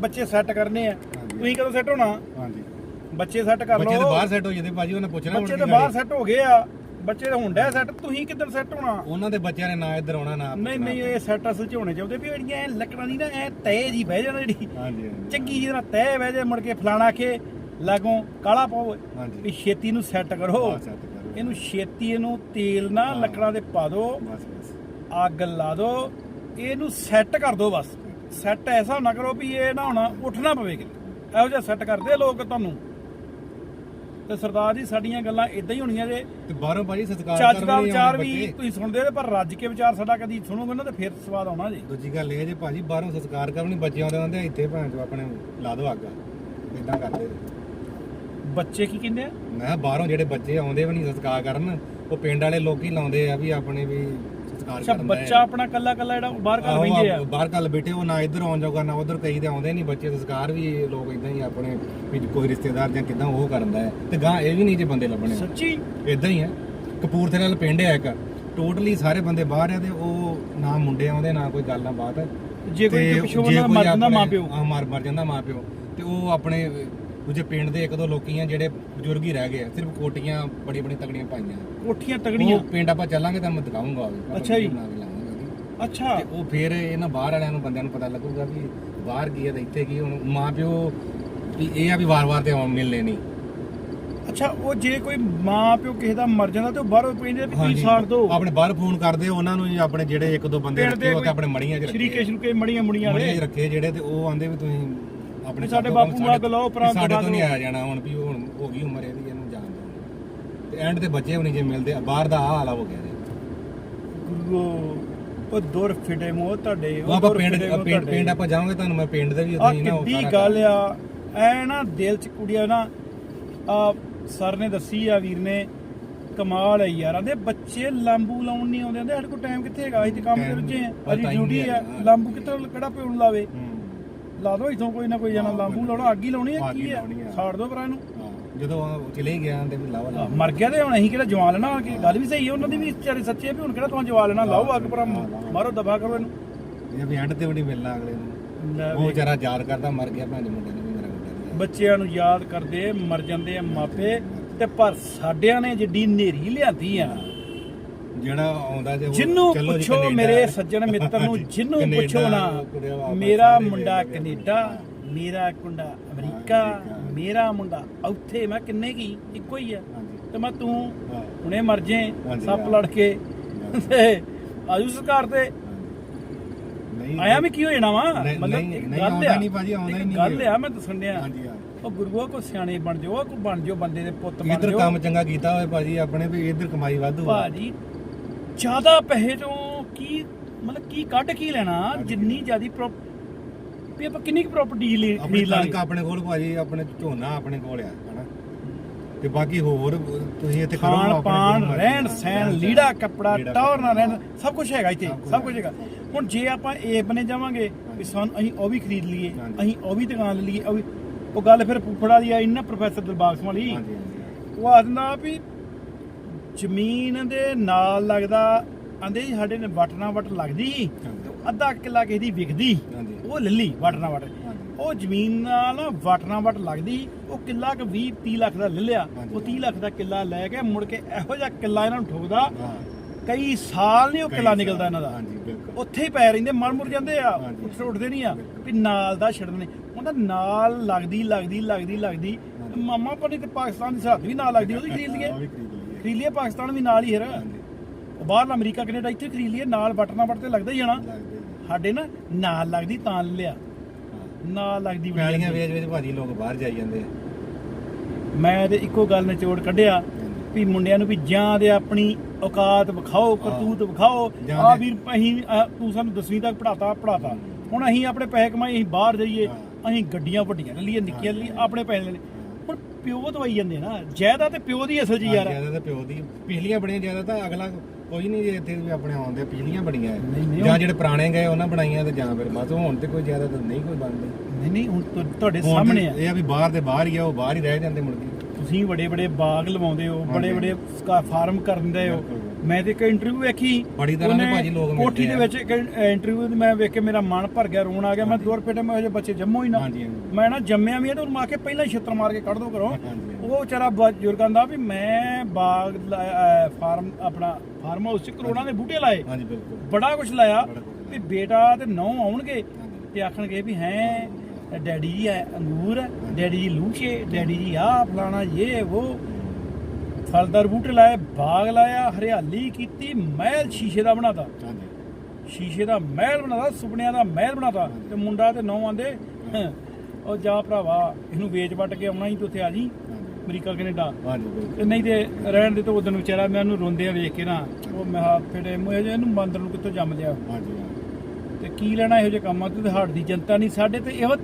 ਬੱਚੇ ਸੈੱਟ ਕਰਨੇ ਆ। ਤੁਸੀਂ ਕਦੋਂ ਸੈੱਟ ਹੋਣਾ? ਹਾਂਜੀ। ਬੱਚੇ ਸੈੱਟ ਕਰ ਬੱਚੇ ਲਓ। ਤਾਂ ਬਾਹਰ ਸੈੱਟ ਹੋ ਜਾਂਦੇ ਭਾਜੀ ਉਹਨੇ ਪੁੱਛਣਾ ਬੱਚੇ ਤਾਂ ਬਾਹਰ। ਸੈੱਟ ਹੋ ਗਏ ਆ। ਬੱਚੇ ਤਾਂ ਹੁੰਡਾ ਸੈੱਟ ਤੁਸੀਂ ਕਿੱਧਰ ਸੈੱਟ ਹੋਣਾ? ਉਹਨਾਂ ਦੇ ਬੱਚਿਆਂ ਨੇ ਨਾ ਇੱਧਰ ਆਉਣਾ ਨਾ ਨਹੀਂ ਨਹੀਂ ਇਹ ਸੈੱਟ ਅਸਲ ਚ ਹੋਣੇ ਚਾਹੀਦੇ ਵੀ ਜਿਹੜੀਆਂ ਐ ਲੱਕੜਾਂ ਦੀ ਨਾ ਐ ਤੈ ਜੀ ਬਹਿ ਜਾਣਾ ਜਿਹੜੀ। ਹਾਂਜੀ ਚੰਗੀ ਜਿਹੀ ਨਾਲ ਤੈ ਬਹਿ ਜਾ ਮੁੜ ਕੇ ਫਲਾਣਾ ਕੇ ਲਾਗੋਂ ਕਾਲਾ ਪਾਓ। ਵੀ ਛੇਤੀ ਨੂੰ ਸੈੱਟ ਕਰੋ। ਇਹਨੂੰ ਛੇਤੀ ਇਹਨੂੰ ਤੇਲ ਨਾਲ ਹਾਂ। ਲੱਕੜਾਂ ਦੇ ਪਾ ਦਿਓ। ਅੱਗ ਲਾ ਦਿਓ। ਇਹਨੂੰ ਸੈੱਟ ਕਰ ਦਿਓ ਬਸ। ਸੈੱਟ ਐਸਾ ਨਾ ਕਰੋ ਵੀ ਇਹ ਨਾ ਹੋਣਾ ਉੱਠਣਾ ਪਵੇ ਕਿਤੇ। ਇਹੋ ਜਿਹਾ ਸੈੱਟ ਕਰਦੇ ਲੋਕ ਤੁਹਾਨੂੰ। ਤੇ ਸਰਦਾਰ ਜੀ ਸਾਡੀਆਂ ਗੱਲਾਂ ਇਦਾਂ ਹੀ ਹੋਣੀਆਂ ਜੇ। ਤੇ ਬਾਹਰੋਂ ਭਾਜੀ ਸਤਿਕਾਰ ਚੱਜ ਦਾ ਵਿਚਾਰ ਵੀ। ਤੁਸੀਂ ਸੁਣਦੇ ਹੋ ਪਰ ਰੱਜ ਕੇ ਵਿਚਾਰ ਸਾਡਾ ਕਦੀ ਸੁਣੋਗੇ ਨਾ ਤੇ ਫਿਰ ਸਵਾਦ ਆਉਣਾ ਜੀ। ਦੂਜੀ ਗੱਲ ਇਹ ਜੇ ਭਾਜੀ ਬਾਹਰੋਂ ਸੰਸਕਾਰ ਕਰਨੀ ਬੱਚਿਆਂ ਦੇ ਆਉਂਦੇ ਇੱਥੇ ਭਾਂ ਚੋ ਆਪਣੇ ਲਾ ਦੋ ਅੱਗ। ਇਦਾਂ ਕਰਦੇ। ਬੱਚੇ ਕੀ ਕਹਿੰਦੇ ਆ? ਮੈਂ ਬਾਹਰੋਂ ਜਿਹੜੇ ਬੱਚੇ ਆਉਂਦੇ ਵੀ ਨਹੀਂ ਸੰਸਕਾਰ ਕਰਨ ਉਹ ਪਿੰਡ ਵਾਲੇ ਲੋਕੀ ਲਾਉਂਦੇ ਆ ਵੀ ਆਪਣੇ ਵੀ ਸੰਸਕਾਰ ਅੱਛਾ ਬੱਚਾ ਆਪਣਾ ਕੱਲਾ ਕੱਲਾ ਜਿਹੜਾ ਬਾਹਰ ਘਰ ਬੈਠੇ ਆ? ਬਾਹਰ ਕੱਲ ਬੈਠੇ ਉਹ ਨਾ ਇੱਧਰ ਆਉਣ ਜੋਗਾ ਨਾ ਉਧਰ ਕਈ ਤੇ ਆਉਂਦੇ ਨਹੀਂ। ਬੱਚੇ ਸੰਸਕਾਰ ਵੀ ਲੋਕ ਇਦਾਂ ਹੀ ਆਪਣੇ ਵੀ ਕੋਈ ਰਿਸ਼ਤੇਦਾਰ ਜਾਂ ਕਿਦਾਂ ਉਹ ਕਰਦਾ ਹੈ। ਤੇ ਗਾਂ ਇਹ ਵੀ ਨਹੀਂ ਜੇ ਬੰਦੇ ਲੱਭਣੇ। ਸੱਚੀ? ਇਦਾਂ ਹੀ ਹੈ ਕਪੂਰਥਲੇ ਨਾਲ ਪਿੰਡ ਹੈ ਇੱਕ। ਟੋਟਲੀ ਸਾਰੇ ਬੰਦੇ ਬਾਹਰ ਆ ਤੇ ਉਹ ਨਾ ਮੁੰਡੇ ਆਉਂਦੇ ਨਾ ਕੋਈ ਗੱਲ ਨਾ ਬਾਤ। ਜੇ ਕੋਈ ਤੇ ਪਿਛੋਂ ਜੇ ਉਹਨਾਂ ਕੋਈ ਮਰ ਜਾਂਦਾ ਆਪਣੇ- ਮਾਂ ਪਿਓ। ਹਾਂ, ਮਰ ਮਰ ਜਾਂਦਾ ਮਾਂ ਪਿਓ। ਤੇ ਉਹ ਆਪਣੇ ਦੂਜੇ ਪਿੰਡ ਦੇ ਇੱਕ ਦੋ ਲੋਕੀ ਆ ਜਿਹੜੇ ਬਜ਼ੁਰਗ ਹੀ ਰਹਿ ਗਏ ਆ ਸਿਰਫ ਕੋਟੀਆਂ ਬੜੀ ਬੜੀ ਤਗੜੀਆਂ ਪਾਈਆਂ ਕੋਠੀਆਂ ਤਗੜੀਆਂ ਉਹ ਪਿੰਡ ਆਪਾਂ ਚੱਲਾਂਗੇ ਤਾਂ ਮੈਂ ਦਿਖਾਉਂਗਾ ਉਹ ਵੀ। ਅੱਛਾ ਜੀ। ਬਣਾ ਕੇ ਲਾਵਾਂਗੇ ਉਹਦੀ। ਅੱਛਾ। ਤੇ ਉਹ ਫਿਰ ਇਹਨਾਂ ਬਾਹਰ ਵਾਲਿਆਂ ਨੂੰ ਬੰਦਿਆਂ ਨੂੰ ਪਤਾ ਲੱਗੂਗਾ ਵੀ ਬਾਹਰ ਕੀ ਤੇ ਇੱਥੇ ਕੀ ਹੁਣ ਮਾਂ ਪਿਓ ਵੀ ਇਹ ਆ ਵੀ ਵਾਰ-ਵਾਰ ਤੇ ਆਉਣ ਮਿਲਨੇ ਨਹੀਂ। ਅੱਛਾ ਉਹ ਜੇ ਕੋਈ ਮਾਂ ਪਿਓ ਕਿਸੇ ਦਾ ਮਰ ਜਾਂਦਾ ਤੇ ਉਹ ਬਾਹਰੋਂ ਪੈਂਦੇ ਵੀ ਤੁਸੀਂ ਸਾੜ ਦੋ ਆਪਣੇ ਬਾਹਰ ਫੋਨ ਕਰਦੇ ਉਹਨਾਂ ਨੂੰ ਜੀ ਆਪਣੇ ਜਿਹੜੇ ਇੱਕ ਦੋ ਬੰਦੇ ਪਿੰਡ ਦੇ ਰੱਖੇ ਉਹ ਤੇ ਕੋਈ ਆਪਣੇ ਮੜੀਆਂ 'ਚ ਸ਼੍ਰੀ ਰੱਖੇ। ਕ੍ਰਿਸ਼ਨ ਕੇ ਮੜੀਆਂ ਮੁੜੀਆਂ ਮੜੀਆਂ 'ਚ ਵਾਲੇ ਰੱਖੇ ਜਿਹੜੇ ਤੇ ਉਹ ਆਂਦੇ ਵੀ ਤੁਸੀਂ ਆਪਣੇ ਸਾਡੇ ਬਾਪੂ ਸਾਡੇ- ਮਗਰ ਲਾਓ, ਭਰਾ ਸਾਡੇ ਤੋਂ ਨਹੀਂ ਆਇਆ ਜਾਣਾ ਹੁਣ ਵੀ ਹੁਣ ਹੋ ਗਈ ਉਮਰ ਇਹਦੀ ਇਹਨੂੰ ਜਾਣ ਦਿਓ ਤੇ ਐਂਡ ਤੇ ਬੱਚੇ ਵੀ ਨਹੀਂ ਜੇ ਮਿਲਦੇ ਬਾਹਰ ਦਾ ਹਾਲ ਹੋ ਗਿਆ ਗੁਰੂ ਉਹ ਦੁਰ ਫਿਟੇ ਮੋ ਤੁਹਾਡੇ ਉਹ ਆਪਾਂ ਪਿੰਡ ਪਿੰਡ। ਪਿੰਡ ਆਪਾਂ ਜਾਵਾਂਗੇ ਤੁਹਾਨੂੰ ਮੈਂ ਪਿੰਡ ਦੇ ਵੀ ਆ ਉੱਥੇ ਨਾ ਉਹ ਕਿੱਡੀ ਗੱਲ ਆ ਐ ਨਾ ਦਿਲ ਚ ਕੁੜੀਆਂ ਨਾ ਆ ਸਰ ਨੇ ਦੱਸੀ ਆ ਵੀਰ ਨੇ ਕਮਾਲ ਹੈ ਯਾਰਾਂ ਦੇ ਬੱਚੇ ਲਾਂਬੂ ਲਾਉਣ ਨਹੀਂ ਆਉਂਦੇ ਆਂਦੇ ਸਾਡੇ ਕੋਲ ਟਾਈਮ ਕਿੱਥੇ ਹੈਗਾ ਅਸੀਂ ਤੇ ਕੰਮ Time ਰੁੱਝੇ ਆ ਅਜੀ ਡਿਊਟੀ ਆ। ਲਾਂਬੂ ਕਿੱਥੇ ਕਿਹੜਾ ਨੂੰ ਲਾਵੇ ਹੂੰ। ਲਾ ਦੋ ਇਥੋਂ ਕੋਈ ਨਾ ਕੋਈ ਜਣਾ ਹਾਂ, ਲਾਂਬੂ ਲਾਉਣਾ ਅੱਗ ਹੀ ਲਾਉਣੀ ਆ ਹੀ ਕੀ ਆ ਆ। ਸਾੜ ਦੋ ਭਰਾ ਨੂੰ ਹਾਂ, ਜਦੋਂ ਆ ਉਹ ਚਲੇ ਗਿਆ ਤੇ ਵੀ ਲਾਵਾ ਆ, ਲਾ ਮਰ ਗਿਆ ਤੇ ਹੁਣ ਅਸੀਂ ਕਿਹੜਾ ਜਵਾਨ ਲੈਣਾ ਕਿ ਗੱਲ ਵੀ ਸਹੀ ਹੈ ਉਹਨਾਂ ਦੀ ਵੀ ਵਿਚਾਰੇ ਸੱਚੇ ਆ ਵੀ ਹੁਣ ਕਿਹੜਾ ਤੁਹਾਨੂੰ ਜਵਾਨ ਲੈਣਾ ਲਾਓ ਅੱਗ ਭਰਾ ਹਾਂ। ਮਾਰੋ ਦਬਾ ਕਰੋ ਇਹਨੂੰ। ਇਹ ਵੀ ਐਂਡ ਤੇ ਵੀ ਨਹੀਂ ਮਿਲਣਾ ਅਗਲੇ ਨੂੰ। ਉਹ। ਵਿਚਾਰਾ ਯਾਦ ਕਰਦਾ ਮਰ ਗਿਆ ਭੈਣ ਦੇ ਮੁੰਡੇ ਨੇ ਵੀ ਮੇਰਾ ਮੁੰਡਾ ਬੱਚਿਆਂ ਨੂੰ ਯਾਦ ਕਰਦੇ ਮਰ ਜਾਂਦੇ ਆ ਮਾਪੇ ਤੇ ਪਰ ਸਾਡਿਆਂ ਨੇ ਜਿੱਡੀ ਨੇਰੀ ਲਿਆਂਦੀ ਆ। ਜਿਹੜਾ ਆਉਂਦਾ ਜੇ ਜਿੰਨੂੰ ਪੁੱਛੋ। ਮੇਰੇ ਸੱਜਣ ਮਿੱਤਰ ਨੂੰ ਜਿੰਨੂੰ ਪੁੱਛੋ ਨਾ ਮੇਰਾ ਮੁੰਡਾ। ਕੈਨੇਡਾ ਮੇਰਾ ਕੁੰਡਾ ਅਮਰੀਕਾ। ਮੇਰਾ ਮੁੰਡਾ ਉੱਥੇ ਮੈਂ ਕਿੰਨੇ ਕੀ ਇੱਕੋ ਹੀ ਆ। ਤੇ ਮੈਂ ਤੂੰ ਹੁਣੇ ਮਰ ਜੇ ਸੱਪ। ਲੜ ਕੇ ਤੇ ਆਜੂ ਸਰਕਾਰ ਤੇ। ਆਇਆ ਵੀ ਕੀ ਹੋ ਜਾਣਾ ਵਾ? ਮਤਲਬ ਗੱਲ ਆ। ਨਹੀਂ ਭਾਜੀ, ਆਉਂਦਾ ਹੀ ਨਹੀਂ ਗੱਲ। ਆ ਮੈਂ ਦੱਸਣ ਡਿਆ। ਹਾਂਜੀ ਹਾਂ। ਉਹ ਗੁਰੂਆ ਕੋ ਸਿਆਣੇ ਬਣ ਜਾਓ ਕੋ ਬਣ ਜਾਓ ਬੰਦੇ ਦੇ ਪੁੱਤ ਬਣ ਇੱਧਰ ਜਾਓ। ਕੰਮ ਚੰਗਾ ਕੀਤਾ ਹੋਵੇ ਭਾਜੀ ਆਪਣੇ ਵੀ ਇੱਧਰ ਕਮਾਈ ਵਾਧੂ ਭਾਜੀ ਜ਼ਿਆਦਾ ਪੈਸੇ ਤੋਂ ਕੀ ਮਤਲਬ ਕੀ ਕੱਢ ਕੀ ਲੈਣਾ? ਜਿੰਨੀ ਜ਼ਿਆਦੀ ਵੀ ਆਪਾਂ ਕਿੰਨੀ ਕੁ ਪ੍ਰਾਪਰਟੀ ਲਈ ਆਪਣੀ ਖਰੀਦ ਲਾਂਗੇ? ਕਣਕ ਆਪਣੇ ਕੋਲ ਭਾਜੀ ਆਪਣੇ ਝੋਨਾ ਆਪਣੇ ਕੋਲ ਆ ਹਨਾ? ਤੇ ਬਾਕੀ ਹੋਰ ਤੁਸੀਂ ਇੱਥੇ ਕਰੋ ਖਾਣ ਆਪਣੇ ਪਾਣ ਰਹਿਣ। ਸਹਿਣ ਲੀੜਾ ਕੱਪੜਾ ਲੀੜਾ ਟੌਰ ਕੱਪੜਾ। ਰਹਿਣ ਸਭ ਕੁਝ ਹੈਗਾ ਇੱਥੇ ਸਭ ਕੁਛ ਸਭ ਕੁਝ ਹੈਗਾ। ਹੁਣ ਜੇ ਆਪਾਂ ਇਹ ਬਨੇ ਜਾਵਾਂਗੇ ਵੀ ਸਾਨੂੰ ਅਸੀਂ ਉਹ ਵੀ ਖਰੀਦ ਲਈਏ ਹਾਂਜੀ। ਅਸੀਂ ਉਹ ਵੀ ਦੁਕਾਨ ਲੈ ਲਈਏ ਉਹ ਵੀ ਉਹ ਗੱਲ ਫਿਰ ਫੁੱਫੜਾ ਦੀ ਆਈ ਨਾ ਪ੍ਰੋਫੈਸਰ ਦਿਲਬਾਗ ਸਿੰਘ ਵਾਲੀ ਹਾਂਜੀ ਹਾਂਜੀ। ਉਹ ਆਖਦਾ ਵੀ ਜ਼ਮੀਨ ਦੇ ਨਾਲ ਲੱਗਦਾ ਆਂਦੇ ਜੀ ਸਾਡੇ ਨੇ ਵਟ ਨਾਲ ਵਟ ਲੱਗਦੀ ਸੀ ਹਾਂਜੀ। ਤੇ ਅੱਧਾ ਕਿੱਲਾ ਕਿਸੇ ਦੀ ਵਿਕਦੀ ਉਹ ਲੱਲੀ ਵਟ ਨਾਲ ਵਟ। ਉਹ ਜ਼ਮੀਨ ਨਾਲ ਨਾ ਵਟ ਲੱਗਦੀ ਉਹ ਕਿੱਲਾ ਕ 20 30 ਲੱਖ ਦਾ ਲੈ ਲਿਆ। ਉਹ 30 ਲੱਖ ਦਾ ਕਿੱਲਾ ਲੈ ਕੇ ਮੁੜ ਕੇ ਇਹੋ ਜਿਹਾ ਕਿੱਲਾ ਇਹਨਾਂ ਨੂੰ ਠੋਕਦਾ। ਕਈ ਸਾਲ ਨਹੀਂ ਉਹ ਕਿੱਲਾ। ਨਿਕਲਦਾ ਇਹਨਾਂ ਦਾ। ਹਾਂਜੀ ਬਿਲਕੁਲ। ਉੱਥੇ ਹੀ ਪੈ ਰਹਿੰਦੇ ਮਰ ਮੁਰ ਜਾਂਦੇ ਆ। ਉੱਥੇ ਉੱਠਦੇ ਨਹੀਂ ਆ। ਵੀ ਨਾਲ ਦਾ ਛੱਡਣੇ ਉਹਦਾ ਨਾਲ ਲੱਗਦੀ ਲੱਗਦੀ ਲੱਗਦੀ ਲੱਗਦੀ। ਮਾਮਾ ਪਰ ਤੇ ਪਾਕਿਸਤਾਨ ਦੀ ਸਰਹੱਦ ਵੀ ਨਾਲ ਲੱਗਦੀ ਉਹਦੀ ਖਰੀਦ ਲਈਏ। ਖਰੀਦ ਲਈਏ ਪਾਕਿਸਤਾਨ ਵੀ ਨਾਲ ਹੀ ਹੈ ਉਹ ਬਾਹਰ ਅਮਰੀਕਾ ਕੈਨੇਡਾ ਇੱਥੇ ਖਰੀਦ ਲਈਏ ਨਾਲ ਬਟਨਾ ਬਟ ਤੇ ਲੱਗਦਾ ਹੀ ਨੇ। ਸਾਡੇ ਨਾ ਨਾਲ ਲੱਗਦੀ ਤਾਂ ਲਿਆ। ਨਾਲ ਲੱਗਦੀ ਜਾਂਦੀ। ਵੇਚ ਵੇਚ ਭਾਜੀ ਲੋਕ ਬਾਹਰ ਜਾਈ ਜਾਂਦੇ ਆ ਮੈਂ ਤੇ ਇੱਕੋ ਗੱਲ ਨਿਚੋੜ ਕੱਢਿਆ ਵੀ ਮੁੰਡਿਆਂ ਨੂੰ ਵੀ ਜਾਂ ਦੇ ਆਪਣੀ ਔਕਾਤ ਵਿਖਾਓ ਕਰਤੂਤ ਵਿਖਾਓ ਆ ਵੀਰ ਅਸੀਂ ਤੂੰ ਸਾਨੂੰ ਦਸਵੀਂ ਤੱਕ ਪੜਾਤਾ ਪੜਾਤਾ ਹੁਣ ਅਸੀਂ ਆਪਣੇ ਪੈਸੇ ਕਮਾਈ ਅਸੀਂ ਬਾਹਰ ਜਾਈਏ। ਅਸੀਂ ਗੱਡੀਆਂ ਵੱਡੀਆਂ ਲੈ ਲਈਏ ਨਿੱਕੀਆਂ ਲੈ ਲਈਏ ਆਪਣੇ ਪੈਸੇ ਲੈ ਲਈਏ ਹੁਣ ਪਿਓ ਦਵਾਈ ਜਾਂਦੇ ਨਾ। ਜਾਇਦਾਦ ਤੇ ਪਿਓ ਦੀ ਅਸਲ ਜੀ ਯਾਰ। ਜ਼ਿਆਦਾ ਤਾਂ ਪਿਓ ਦੀ। ਪਿਛਲੀਆਂ ਬੜੀਆਂ ਜ਼ਿਆਦਾ ਤਾਂ ਅਗਲਾ ਕੋਈ ਨਹੀਂ ਜੇ ਇੱਥੇ ਵੀ ਆਪਣੇ ਆਉਂਦੇ ਪਿਛਲੀਆਂ ਨਹੀਂ, ਨਹੀਂ, ਜਾਂ ਜਿਹੜੇ ਪੁਰਾਣੇ ਗਏ ਉਹਨਾਂ ਬਣਾਈਆਂ ਤੇ ਜਾਂ ਫਿਰ ਬਸ ਹੁਣ ਤੇ ਕੋਈ ਜ਼ਿਆਦਾ ਤਾਂ ਨਹੀਂ ਕੋਈ ਬਣਦੀ। ਨਹੀਂ ਨਹੀਂ ਹੁਣ ਤੁਹਾਡੇ ਹੁਣ ਸਾਹਮਣੇ ਆ। ਤੇ ਇਹ ਆ ਵੀ ਬਾਹਰ ਦੇ ਬਾਹਰ ਹੀ ਆ ਉਹ ਬਾਹਰ ਹੀ ਰਹਿ ਜਾਂਦੇ ਮੁੜ ਕੇ। ਤੁਸੀਂ ਵੱਡੇ ਵੱਡੇ ਬਾਗ ਲਵਾਉਂਦੇ ਹੋ। ਬੜੇ ਵੱਡੇ ਫਾਰਮ ਕਰਦੇ ਹੋ। ਬਿਲਕੁਲ। ਮੈਂ ਤੇ ਇੱਕ ਇੰਟਰਵਿਊ ਵੇਖੀ। ਬੜੀ ਤਰ੍ਹਾਂ ਦੇ ਉਹਨੇ ਭਾਜੀ ਲੋਕ ਮਿਲਦੇ ਕੋਠੀ ਦੇ ਆ। ਵਿੱਚ ਇੱਕ ਇੰਟਰਵਿਊ ਮੈਂ ਵੇਖ ਕੇ ਮੇਰਾ ਮਨ ਭਰ ਗਿਆ ਰੋਣ ਆ ਗਿਆ। ਮੈਂ ਦੋ ਰੁਪਏ ਤੇ ਮੈਂ ਹਜੇ ਬੱਚੇ ਜੰਮੋ ਹੀ ਨਾ। ਹਾਂਜੀ ਹਾਂਜੀ। ਮੈਂ ਨਾ ਜੰਮਿਆ ਵੀ ਆ ਤੇ ਉਹਨੂੰ ਕੇ ਪਹਿਲਾਂ ਹੀ ਛਿੱਤਰ ਮਾਰ ਕੇ ਕੱਢ ਦੋ ਘਰੋਂ। ਹਾਂਜੀ ਉਹ ਵਿਚਾਰਾ ਬਜ਼ੁਰਗਾਂ ਦਾ ਵੀ ਮੈਂ ਬਾਗ ਲਾਇਆ, ਅਹ, ਫਾਰਮ ਆਪਣਾ ਫਾਰਮ ਹਾਊਸ ਚ ਕਰੋੜਾਂ ਦੇ ਬੂਟੇ ਲਾਏ। ਹਾਂਜੀ ਬਿਲਕੁਲ। ਬੜਾ ਕੁਝ ਲਾਇਆ। ਬੜਾ ਕੁਛ ਵੀ ਬੇਟਾ ਤੇ ਨੌ ਆਉਣਗੇ। ਤੇ ਆਖਣਗੇ ਵੀ ਹੈ ਡੈਡੀ ਜੀ ਹੈ ਅੰਗੂਰ ਹੈ, ਡੈਡੀ ਜੀ ਲੂਚੇ ਡੈਡੀ ਜੀ ਆ ਫਲਾਣਾ ਇਹ ਉਹ। ਫਲਦਾਰ ਬੂਟੇ ਲਾਏ ਬਾਗ ਲਾਇਆ ਹਰਿਆਲੀ ਕੀਤੀ ਮਹਿਲ ਸ਼ੀਸ਼ੇ ਦਾ ਬਣਾਤਾ। ਹਾਂਜੀ। ਸ਼ੀਸ਼ੇ ਦਾ ਮਹਿਲ ਬਣਾਤਾ ਸੁਪਨਿਆਂ ਦਾ ਮਹਿਲ ਬਣਾਤਾ ਤੇ ਮੁੰਡਾ ਤੇ ਨੌ ਆਂਦੇ ਉਹ ਜਾ ਭਰਾਵਾ ਇਹਨੂੰ ਵੇਚ ਵੱਟ ਕੇ ਆਉਣਾ ਹੀ ਤੇ ਉੱਥੇ ਆ ਜੀ ਅਮਰੀਕਾ ਕੈਨੇਡਾ। ਤੇ ਨਹੀਂ ਤੇ ਰਹਿਣ ਦੇ ਤੇ ਉਦੋਂ ਵਿਚਾਰਾ ਮੈਂ ਉਹਨੂੰ ਰੋਂਦੇ ਆ ਵੇਖ ਕੇ ਨਾ ਉਹ ਮੈਂ ਜਿਹੇ ਇਹਨੂੰ ਬਾਂਦਰ ਨੂੰ ਕਿੱਥੋਂ ਜੰਮ ਲਿਆ? ਹਾਂਜੀ ਤੇ ਕੀ ਲੈਣਾ ਇਹੋ ਜਿਹੇ ਕੰਮਾਂ ਤੋਂ ਤੇ ਹਾੜ ਦੀ ਜਨਤਾ ਨਹੀਂ ਸਾਡੇ ਤੇ ਇਹੋ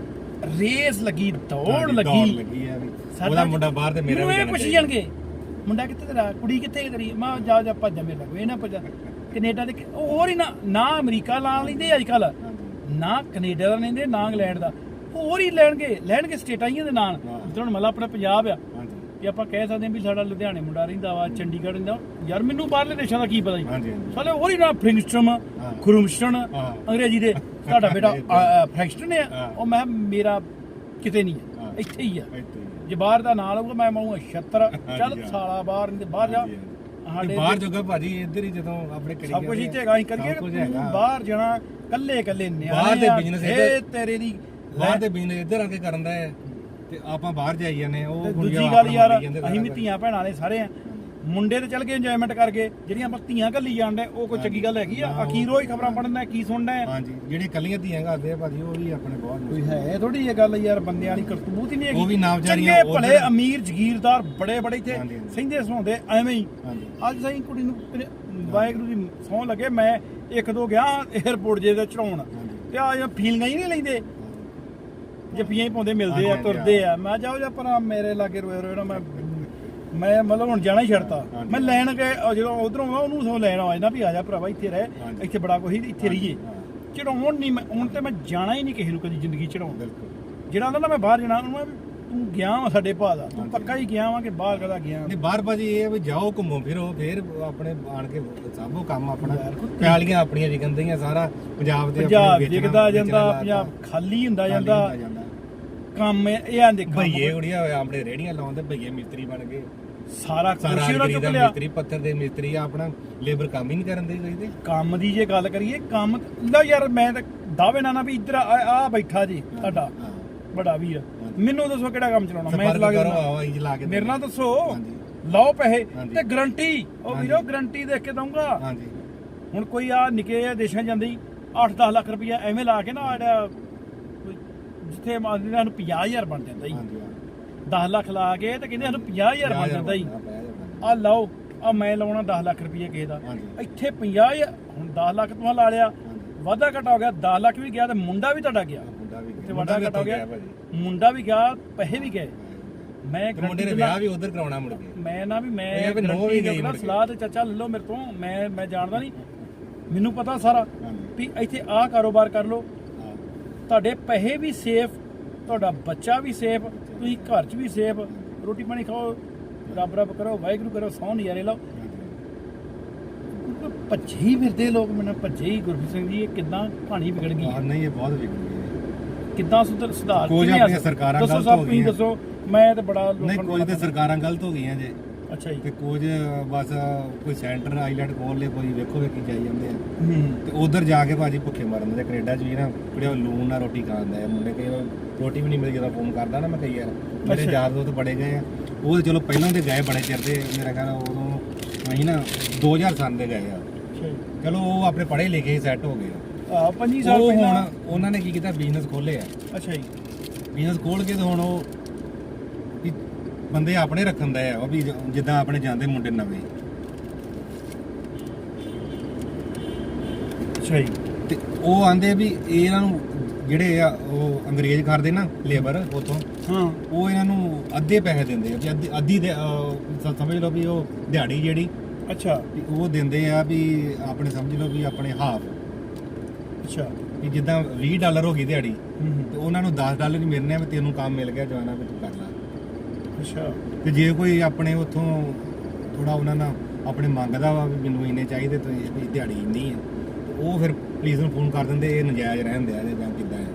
ਰੇਸ ਲੱਗੀ ਦੌੜ ਲੱਗੀ। ਉਹਦਾ ਮੁੰਡਾ ਬਾਹਰ ਤੇ ਮੇਰਾ ਮੈਨੂੰ ਵੀ ਜਾਣਾ ਪੁੱਛੀ। ਜਾਣਗੇ। ਮੁੰਡਾ ਕਿੱਥੇ ਤੇਰਾ? ਕੁੜੀ ਕਿੱਥੇ ਤੇਰੀ? ਮਾਂ ਜਾ ਜਾ ਭੱਜ ਜਾ ਮੇਰੇ ਲੱਗੋ। ਇਹ ਨਾ ਭੱਜ ਕੈਨੇਡਾ ਦੇ ਉਹ ਹੋਰ ਹੀ ਨਾ ਨਾ ਅਮਰੀਕਾ ਲਾ ਲੈਂਦੇ ਅੱਜ ਕੱਲ ਨਾ ਕੈਨੇਡਾ ਦਾ ਲੈਂਦੇ ਨਾ ਇੰਗਲੈਂਡ ਦਾ। ਹੋਰ ਹੀ ਲੈਣਗੇ ਲੈਣਗੇ ਸਟੇਟਾਂ ਹੀ ਦੇ ਨਾਲ। ਜਿੱਦਾਂ ਮਤਲਬ ਆਪਣਾ ਪੰਜਾਬ ਆ। ਕਿ ਆਪਾਂ ਕਹਿ ਸਕਦੇ ਹਾਂ ਵੀ ਸਾਡਾ ਲੁਧਿਆਣੇ ਮੁੰਡਾ ਰਹਿੰਦਾ ਵਾ ਚੰਡੀਗੜ੍ਹ ਰਹਿੰਦਾ ਯਾਰ ਮੈਨੂੰ ਬਾਹਰਲੇ ਦੇਸ਼ਾਂ ਦਾ ਕੀ ਪਤਾ ਜੀ? ਸਾਲੇ ਹੋਰ ਹੀ ਨਾ ਫ੍ਰਿੰਗਸਟਨ ਹਾਂ। ਖੁਰਮਸਟਨ। ਅੰਗਰੇਜ਼ੀ ਦੇ। ਤੁਹਾਡਾ ਬੇਟਾ ਫ੍ਰਿੰਗਸਟਨ। ਆ। ਉਹ ਮੈਂ ਮੇਰਾ ਕਿਤੇ ਨਹੀਂ ਹਾਂ। ਇੱਥੇ ਹੀ ਆ। ਇੱਥੇ ਹੀ ਆ। ਜੇ ਬਾਹਰ ਦਾ ਨਾਂ ਲਊਗਾ ਮੈਂ ਮਾਊਂਗਾ 76 ਚੱਲ। ਸਾਲਾ ਬਾਹਰ ਨਹੀਂ ਤੇ ਬਾਹਰ ਜਾ। ਸਾਡੇ ਬਾਹਰ ਜੋਗਾ ਭਾਜੀ ਇੱਧਰ ਹੀ ਜਦੋਂ ਆਪਣੇ ਕਰੀ ਸਭ ਕੁਝ ਇੱਥੇ ਹੈਗਾ ਅਸੀਂ ਕਰੀਏ। ਬਾਹਰ ਜਾਣਾ ਕੱਲੇ ਕੱਲੇ ਨਿਆਣੇ ਬਾਹਰ ਦੇ business ਇਹ ਤੇਰੇ ਦੀ ਬਾਹਰ ਦੇ ਬਿਜ਼ਨਸ ਇੱਧਰ ਆ ਕੇ ਕਰਨ ਦਾ ਹੈ। ਤੇ ਆਪਾਂ ਬਾਹਰ ਜਾਈ ਜਾਂਦੇ ਆ, ਉਹ ਦੂਜੀ ਗੱਲ ਯਾਰ ਅਸੀਂ ਵੀ ਧੀਆਂ ਭੈਣਾਂ ਦੇ ਸਾਰੇ ਆ। ਮੁੰਡੇ ਤੇ ਚੱਲ ਕੇ ਇੰਜੋਇਮੈਂਟ ਕਰਕੇ ਜਿਹੜੀਆਂ ਆਪਾਂ ਧੀਆਂ ਘੱਲੀ ਜਾਂਦੇ ਉਹ ਕੋਈ ਚੰਗੀ ਗੱਲ ਹੈਗੀ ਆ? ਅਖੀਰ ਉਹ ਹੀ ਖਬਰਾਂ ਪੜ੍ਹਨਾ ਕੀ ਸੁਣਨਾ ਹੈ? ਹਾਂਜੀ ਜਿਹੜੇ ਕੱਲੀਆਂ ਧੀਆਂ ਕਰਦੇ ਆ ਭਾਜੀ ਉਹ ਵੀ ਆਪਣੇ ਬਹੁਤ ਕੋਈ ਹੈ ਥੋੜੀ ਇਹ ਗੱਲ ਯਾਰ ਬੰਦਿਆਂ ਵਾਲੀ ਕਰਤੂਤ ਹੀ ਨਹੀਂ ਹੈਗੀ। ਉਹ ਵੀ ਨਾ ਵਿਚਾਰੀਆਂ ਚੰਗੇ ਭਲੇ ਅਮੀਰ ਜਗੀਰਦਾਰ ਬੜੇ ਬੜੇ ਇੱਥੇ। ਸਿੰਧੇ ਸੁਣਾਉਂਦੇ ਐਵੇਂ ਹੀ। ਅੱਜ ਸਹੀ ਕੁੜੀ ਨੂੰ ਵਾਹਿਗੁਰੂ ਦੀ ਸੌਂ ਲੱਗੇ ਮੈਂ ਇੱਕ ਦੋ ਗਿਆ 에어ਪੋਰਟ ਜੇ ਦੇ ਚੜਾਉਣ ਤੇ ਆ ਜਾਂ ਫੀਲਿੰਗਾਂ ਹੀ ਨਹੀਂ ਲੈਂਦੇ। ਜੱਫੀਆਂ ਹੀ ਪਾਉਂਦੇ ਮਿਲਦੇ ਆ ਤੁਰਦੇ ਆ। ਮੈਂ ਜਾਓ ਜਾ ਪਰ ਮੇਰੇ ਲਾਗੇ ਰੋਏ ਰੋਏ ਨਾ ਮੈਂ ਮੈਂ ਮਤਲਬ ਹੁਣ ਜਾਣਾ ਹੀ ਛੱਡਤਾ। ਮੈਂ ਲੈਣ ਉਹ ਜਦੋਂ ਉਧਰੋਂ ਆ ਉਹਨੂੰ ਸੋ ਲੈਣ ਆ ਜਾਂਦਾ ਵੀ ਆ ਜਾ ਭਰਾਵਾ ਇੱਥੇ ਰਹਿ। ਇੱਥੇ ਬੜਾ ਕੁਝ ਇੱਥੇ ਰਹੀਏ। ਚੜਾਉਣ ਨਹੀਂ ਮੈਂ ਹੁਣ ਤੇ ਮੈਂ ਜਾਣਾ ਹੀ ਨਹੀਂ ਕਿਸੇ ਨੂੰ ਕਦੀ ਜ਼ਿੰਦਗੀ ਚੜਾਉਣ ਬਿਲਕੁਲ। ਜਿਹੜਾ ਨਾ ਮੈਂ ਬਾਹਰ ਜਾਣਾ ਉਹਨੂੰ ਤੂੰ ਗਿਆ ਵਾ ਸਾਡੇ ਭਾ ਦਾ ਤੂੰ। ਪੱਕਾ ਹੀ ਗਿਆ ਵਾ ਕਿ ਬਾਹਰ ਕਦਾ ਗਿਆ ਨਹੀਂ ਬਾਹਰ ਭਾਜੀ ਇਹ ਵੀ ਜਾਓ ਘੁੰਮੋ ਫਿਰੋ ਫਿਰ ਆਪਣੇ ਆਣ ਕੇ ਸਾਬੋ ਕੰਮ ਆਪਣਾ। ਕੋਈ- ਪਿਆਲੀਆਂ ਆਪਣੀਆਂ ਵਿਕੰਦੀਆਂ ਸਾਰਾ ਪੰਜਾਬ ਦੇ ਪੰਜਾਬ ਵਿਕਦਾ ਜਾਂਦਾ। ਪੰਜਾਬ ਖਾਲੀ ਹੁੰਦਾ ਜਾਂਦਾ। ਕੰਮ ਇਹ ਆਂਦੇ ਕੰਮ ਭਈਏ ਉੜੀਆਂ ਹੋਏ ਆਪਣੇ ਰੇੜੀਆਂ ਲਾਉਂਦੇ ਭਈਏ ਮਿਸਤਰੀ ਬਣ ਗਏ। ਸਾਰਾ ਸਾਰਾ ਉਹਨਾਂ ਚੁੱਕ ਲਿਆ। ਮਿਸਤਰੀ ਪੱਥਰ ਦੇ ਮਿਸਤਰੀ ਆ ਆਪਣਾ ਲੇਬਰ ਕੰਮ ਹੀ ਨਹੀਂ ਕਰਨ ਦੇ ਚਾਹੀਦੇ ਕੰਮ ਦੀ ਜੇ ਗੱਲ ਕਰੀਏ ਕੰਮ ਲਓ ਯਾਰ ਮੈਂ ਤਾਂ ਦਾਅਵੇ ਨਾਲ ਨਾ ਵੀ ਇੱਧਰ ਆ ਆ ਬੈਠਾ ਜੀ ਤੁਹਾਡਾ। ਬੜਾ ਵੀਰ। ਮੈਨੂੰ ਦੱਸੋ ਕਿਹੜਾ ਕੰਮ ਚਲਾਉਣਾ ਮੈਂ ਲਾ ਕੇ ਕਰੋ। ਆਓ ਇੰਜ ਲਾ ਕੇ ਮੇਰੇ ਨਾਲ ਦੱਸੋ ਹਾਂਜੀ। ਲਓ ਪੈਸੇ। ਤੇ ਗਰੰਟੀ ਉਹ। ਵੀਰੋ ਗਰੰਟੀ ਦੇਖ ਕੇ ਦਊਂਗਾ। ਹਾਂਜੀ। ਹੁਣ ਕੋਈ ਆ ਨਿੱਕੇ ਦੇਸ਼ਾਂ ਜਾਂਦੀ 8-10 ਲੱਖ ਰੁਪਇਆ ਐਵੇਂ ਲਾ ਕੇ ਨਾ ਆੜਾ ਜਿੱਥੇ ਮਾਰਦੇ ਸਾਨੂੰ 50000 ਬਣ ਜਾਂਦਾ ਜੀ। ਹਾਂਜੀ 10 ਲੱਖ ਲਾ ਕੇ ਤੇ ਕਹਿੰਦੇ ਸਾਨੂੰ 50000 ਬਣ ਜਾਂਦਾ ਜੀ। ਆ ਲਓ ਆ ਮੈਂ ਲਾਉਣਾ 10 ਲੱਖ ਰੁਪਏ ਕਿਸੇ ਦਾ। ਇੱਥੇ 50000 ਹੁਣ 10 ਲੱਖ ਤੁਸੀਂ ਲਾ ਲਿਆ। ਵਾਧਾ ਘਟਾ ਹੋ ਗਿਆ 10 ਲੱਖ ਵੀ ਗਿਆ ਤੇ ਮੁੰਡਾ ਵੀ ਤੁਹਾਡਾ ਗਿਆ। ਆਹ ਮੁੰਡਾ ਵੀ ਤੇ ਮੁੰਡਾ ਘਟਾ ਹੋ ਗਿਆ। ਮੁੰਡਾ ਵੀ ਗਿਆ ਪੈਸੇ ਵੀ ਗਏ। ਮੈਂ ਮੁੰਡੇ ਨੇ ਵਿਆਹ ਵੀ ਉਧਰ ਕਰਾਉਣਾ ਮੁੜ ਕੇ। ਮੈਂ ਨਾ ਵੀ ਮੈਂ ਇਹ ਵੀ ਨਹੁੰ ਵੀ guarantee ਗਈ ਦਿੰਦਾ, ਮੁੜ ਕੇ। ਸਲਾਹ ਤੇ ਚਾਚਾ ਲੈ ਲਓ ਮੇਰੇ ਤੋਂ। ਮੈਂ ਮੈਂ ਜਾਣਦਾ ਨਹੀਂ। ਮੈਨੂੰ ਪਤਾ ਸਾਰਾ ਵੀ ਇੱਥੇ ਆਹ ਕਾਰੋਬਾਰ ਕਰ ਲਓ। ਤੁਹਾਡੇ ਪੈਸੇ ਵੀ ਸੇਫ ਤੁਹਾਡਾ ਬੱਚਾ ਵੀ ਸੇਫ ਤੁਸੀਂ ਘਰ 'ਚ ਵੀ ਸੇਫ। ਰੋਟੀ ਪਾਣੀ ਖਾਓ ਰੱਬ ਰੱਬ ਕਰੋ ਵਾਹਿਗੁਰੂ ਕਰੋ ਸੌ ਨਜ਼ਾਰੇ ਲਓ। ਭੱਜੇ ਹੀ ਫਿਰਦੇ ਲੋਕ ਮੈਨੂੰ ਭੱਜੇ ਹੀ ਗੁਰਪ੍ਰੀਤ ਸਿੰਘ ਜੀ ਇਹ ਕਿੱਦਾਂ ਕਹਾਣੀ ਵਿਗੜ ਗਈ ਹਾਂ ਨਹੀਂ ਇਹ ਬਹੁਤ ਵਿਗੜ ਗਈ ਕਿੱਦਾਂ ਸੁਧਰ ਸੁਧਾਰ ਆ ਆਪਣੀਆਂ? ਸਰਕਾਰਾਂ ਦੱਸੋ ਗਲਤ ਹੋ ਤੁਸੀਂ ਗਈਆਂ। ਦੱਸੋ ਮੈਂ ਤੇ ਬੜਾ ਲੋਕਾਂ ਨਹੀਂ ਕੁਝ ਤੇ ਸਰਕਾਰਾਂ ਗਲਤ ਹੋ ਗਈਆਂ ਜੇ। ਅੱਛਾ ਜੀ। ਤੇ ਕੁਝ ਬਸ ਕੋਈ ਸੈਂਟਰ ਆਈਲੈਂਡ ਖੋਲ ਲੇ ਕੋਈ ਵੇਖੋ ਵੇਖੀ ਜਾਈ ਜਾਂਦੇ ਆ। ਤੇ ਉਧਰ ਜਾ ਕੇ ਭਾਜੀ ਭੁੱਖੇ ਮਰਨ ਦੇ ਕੈਨੇਡਾ 'ਚ ਵੀ ਨਾ ਕਿਹੜੇ ਲੂਣ ਨਾਲ ਰੋਟੀ ਖਾਂਦਾ ਹੈ ਮੁੰਡੇ ਕਈ ਵਾਰ ਰੋਟੀ ਵੀ ਨਹੀਂ ਮਿਲਦੀ ਜਦੋਂ ਫੋਨ ਕਰਦਾ ਨਾ ਮੈਂ ਕਈ ਯਾਰ ਮੇਰੇ। ਯਾਰ ਦੋਸਤ ਬੜੇ ਗਏ ਆ। ਉਹ ਚਲੋ ਪਹਿਲਾਂ ਦੇ ਗਏ ਬੜੇ ਚਿਰ ਦੇ ਮੇਰਾ ਖਿਆਲ ਉਦੋਂ ਅਸੀਂ ਨਾ 2000 ਸਾਲ ਦੇ ਗਏ ਆ। ਚਲੋ ਉਹ ਆਪਣੇ ਪੜ੍ਹੇ ਲਿਖੇ ਸੈੱਟ ਹੋ ਗਏ ਆ। ਆ 25 ਸਾਲ ਪਹਿਲਾਂ? ਉਹਨਾਂ ਨੇ ਕੀ ਕੀਤਾ ਬਿਜ਼ਨਸ ਖੋਲੇ ਆ। ਅੱਛਾ ਜੀ। ਬਿਜ਼ਨਸ ਖੋਲ ਕੇ ਤੇ ਹੁਣ ਉਹ ਬੰਦੇ ਆਪਣੇ ਰੱਖਣ ਦਾ ਆ ਉਹ ਵੀ ਜਿੱਦਾਂ ਆਪਣੇ ਜਾਂਦੇ ਮੁੰਡੇ ਨਵੇਂ। ਅੱਛਾ ਜੀ। ਤੇ ਉਹ ਆਂਦੇ ਵੀ ਇਹ ਇਹਨਾਂ ਨੂੰ ਜਿਹੜੇ ਆ ਉਹ ਅੰਗਰੇਜ਼ ਕਰਦੇ ਨਾ ਲੇਬਰ ਉਥੋਂ ਹਾਂ। ਉਹ ਇਹਨਾਂ ਨੂੰ ਅੱਧੇ ਪੈਸੇ ਦਿੰਦੇ ਆ ਵੀ ਅੱਧੀ- ਸਮਝ ਲਓ ਵੀ ਉਹ ਦਿਹਾੜੀ ਜਿਹੜੀ ਅੱਛਾ। ਉਹ ਦਿੰਦੇ ਆ ਵੀ ਆਪਣੇ ਸਮਝ ਲਓ ਵੀ ਆਪਣੇ ਹਾਫ। ਅੱਛਾ। ਵੀ ਜਿੱਦਾਂ 20 ਡਾਲਰ ਹੋ ਗਈ ਦਿਹਾੜੀ। ਤੇ ਉਹਨਾਂ ਨੂੰ 10 ਡਾਲਰ ਹੀ ਮਿਲਨੇ ਆ ਵੀ ਤੈਨੂੰ ਕੰਮ ਮਿਲ ਗਿਆ ਜਵਾਨਾ ਵੀ ਤੂੰ ਕਰ ਲੈ। ਅੱਛਾ। ਤੇ ਜੇ ਕੋਈ ਆਪਣੇ ਉਥੋਂ ਥੋੜਾ ਉਹਨਾਂ ਨਾਲ ਆਪਣੇ ਮੰਗਦਾ ਵਾ ਵੀ ਮੈਨੂੰ ਇੰਨੇ ਚਾਹੀਦੇ ਤੇ ਇਸ ਦਿਹਾੜੀ ਇੰਨੀ ਤੇ ਉਹ ਫਿਰ ਪੁਲਿਸ ਨੂੰ ਫੋਨ ਕਰ ਦਿੰਦੇ ਇਹ ਨਜਾਇਜ਼ ਰਹਿੰਦੇ ਆ ਜਾਂ ਕਿੱਦਾਂ ਹੈ